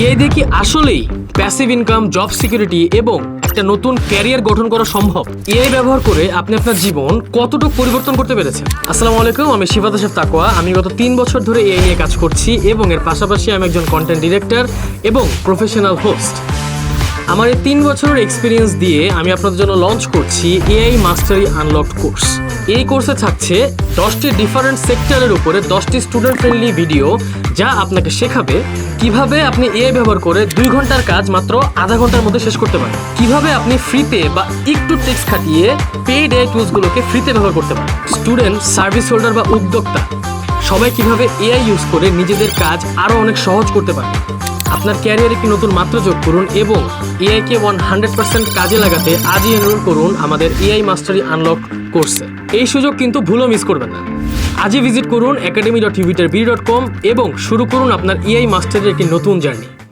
AI দেখি আসলেই passive income job security এবং একটা নতুন ক্যারিয়ার গঠন করা সম্ভব? এআই ব্যবহার করে আপনি আপনার জীবন কতটুকু পরিবর্তন করতে পেরেছেন? আসসালামু আলাইকুম, আমি শিবাদ সাহেব তাকোয়া আমি গত তিন বছর ধরে এআই নিয়ে কাজ করছি এবং এর পাশাপাশি আমি একজন কন্টেন্ট ডিরেক্টর এবং প্রফেশনাল হোস্ট আমার এই তিন বছরের এক্সপিরিয়েন্স দিয়ে আমি আপনাদের জন্য লঞ্চ করছি এআই মাস্টারি আনলকড কোর্স এই কোর্সে থাকছে দশটি ডিফারেন্ট সেক্টরের উপরে দশটি স্টুডেন্ট ফ্রেন্ডলি ভিডিও যা আপনাকে শেখাবে কীভাবে আপনি এআই ব্যবহার করে দুই ঘণ্টার কাজ মাত্র আধা ঘণ্টার মধ্যে শেষ করতে পারেন। কীভাবে আপনি ফ্রিতে বা একটু টেক্স খাটিয়ে পেইড এআই টুলসগুলোকে ফ্রিতে ব্যবহার করতে পারেন। স্টুডেন্ট সার্ভিস হোল্ডার বা উদ্যোক্তা সবাই কীভাবে এআই ইউজ করে নিজেদের কাজ আরও অনেক সহজ করতে পারে। আপনার ক্যারিয়ারে একটি নতুন মাত্রা যোগ করুন এবং এআইকে ওয়ান হান্ড্রেড পার্সেন্ট কাজে লাগাতে আজই এনরোল করুন আমাদের এআই মাস্টারি আনলক কোর্সে এই সুযোগ কিন্তু ভুলও মিস করবেন না। আজই ভিজিট করুন একাডেমি ডট ইউভিটার বি ডট কম এবং শুরু করুন আপনার এআই মাস্টারের একটি নতুন জার্নি